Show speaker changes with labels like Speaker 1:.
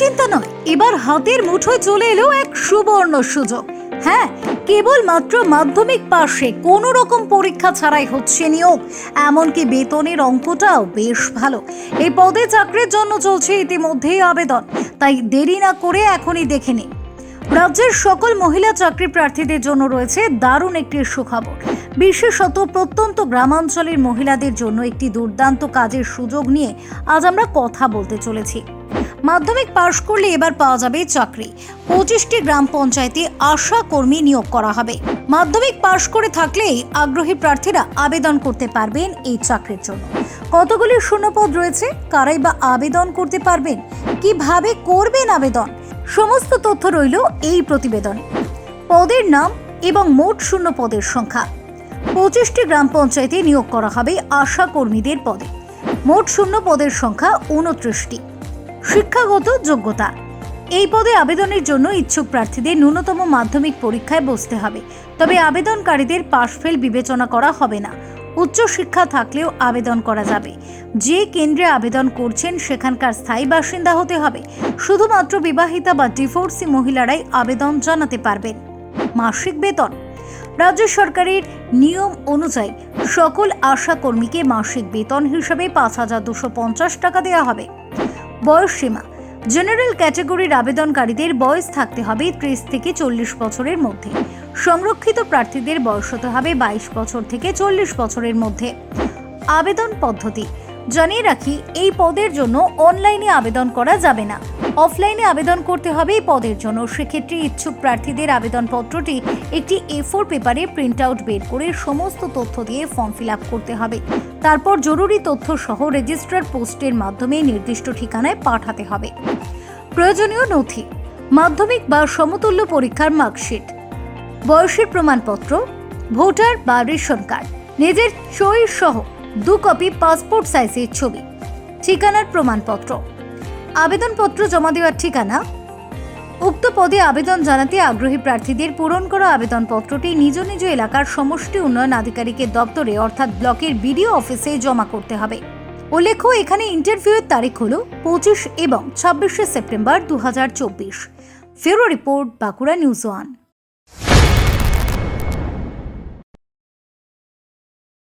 Speaker 1: চিন্তা নয়। এবার হাতের মুঠোয় চলে এলো এক সুবর্ণ সুযোগ। হ্যাঁ কেবলমাত্র মাধ্যমিক পাশে কোনো রকম পরীক্ষা ছাড়াই হচ্ছে নিয়োগ। এমনকি বেতনের অঙ্কটাও বেশ ভালো। এই পদে চাকরির জন্য চলছে ইতিমধ্যেই আবেদন। তাই দেরি না করে এখনই দেখে নিন। রাজ্যের সকল মহিলা চাকরি প্রার্থীদের জন্য রয়েছে দারুণ একটি সুখবর। বিশেষত প্রত্যন্ত গ্রামাঞ্চলের মহিলাদের জন্য একটি দুর্দান্ত কাজের সুযোগ নিয়ে আজ আমরা কথা বলতে চলেছি। মাধ্যমিক পাশ করলে এবার পাওয়া যাবে চাকরি। পঁচিশটি গ্রাম পঞ্চায়েতে আশা কর্মী নিয়োগ করা হবে। মাধ্যমিক পাশ করে থাকলেই আগ্রহী প্রার্থীরা আবেদন করতে পারবেন এই চাকরির জন্য। কতগুলি শূন্যপদ রয়েছে? কারাই বা আবেদন করতে পারবেন? কীভাবে করবেন আবেদন? সমস্ত তথ্য রইল এই প্রতিবেদনে। পদের নাম এবং মোট শূন্য পদের সংখ্যা। পঁচিশটি গ্রাম পঞ্চায়েতে নিয়োগ করা হবে আশা কর্মীদের পদে। মোট শূন্য পদের সংখ্যা উনত্রিশটি শিক্ষাগত যোগ্যতা। এই পদে আবেদনের জন্য ইচ্ছুক প্রার্থীদের ন্যূনতম মাধ্যমিক পরীক্ষায় বসতে হবে। তবে আবেদনকারীদের পাশ ফেল বিবেচনা করা হবে না। উচ্চ শিক্ষা থাকলেও আবেদন করা যাবে। যে কেন্দ্রে আবেদন করছেন সেখানকার স্থায়ী বাসিন্দা হতে হবে। শুধুমাত্র বিবাহিতা বা ডিভোর্সি মহিলারাই আবেদন জানাতে পারবেন। মাসিক বেতন। রাজ্য সরকারের নিয়ম অনুযায়ী সকল আশা কর্মীকে মাসিক বেতন হিসেবে পাঁচ হাজার দুশো পঞ্চাশ টাকা দেওয়া হবে। বয়স সীমা জেনারেল ক্যাটাগরির আবেদনকারীদের বয়স থাকতে হবে ত্রিশ থেকে চল্লিশ বছরের মধ্যে। সংরক্ষিত প্রার্থীদের বয়স হতে হবে বাইশ বছর থেকে চল্লিশ বছরের মধ্যে। আবেদন পদ্ধতি, জানিয়ে রাখি, এই পদের জন্য অনলাইনে আবেদন করা যাবে না। অফলাইনে আবেদন করতে হবে এই পদের জন্য। সেক্ষেত্রে ইচ্ছুক প্রার্থীদের আবেদনপত্রটি একটি এ ফোর পেপারে প্রিন্ট আউট বের করে সমস্ত তথ্য দিয়ে ফর্ম ফিল আপ করতে হবে। তারপর জরুরি তথ্য সহ রেজিস্ট্রার পোস্টের মাধ্যমে নির্দিষ্ট ঠিকানায় পাঠাতে হবে। প্রয়োজনীয় নথি, মাধ্যমিক বা সমতুল্য পরীক্ষার মার্কশিট, বয়সের প্রমাণপত্র, ভোটার বা রেশন কার্ড, নিজের সই সহ দু কপি পাসপোর্ট সাইজের ছবি, ঠিকানার প্রমাণপত্র। আবেদনপত্র জমা দেওয়ার ঠিকানা? উক্ত পদে আবেদন জানাতে আগ্রহী প্রার্থীদের পূরণ করা আবেদনপত্রটি নিজ নিজ এলাকার সমষ্টি উন্নয়ন আধিকারিকের দপ্তরে অর্থাৎ ব্লকের বিডিও অফিসে জমা করতে হবে। উল্লেখ্য, এখানে ইন্টারভিউয়ের তারিখ হল পঁচিশ এবং ছাব্বিশে সেপ্টেম্বর দু হাজার চব্বিশ। ফেরো রিপোর্ট, বাঁকুড়া নিউজ ওয়ান।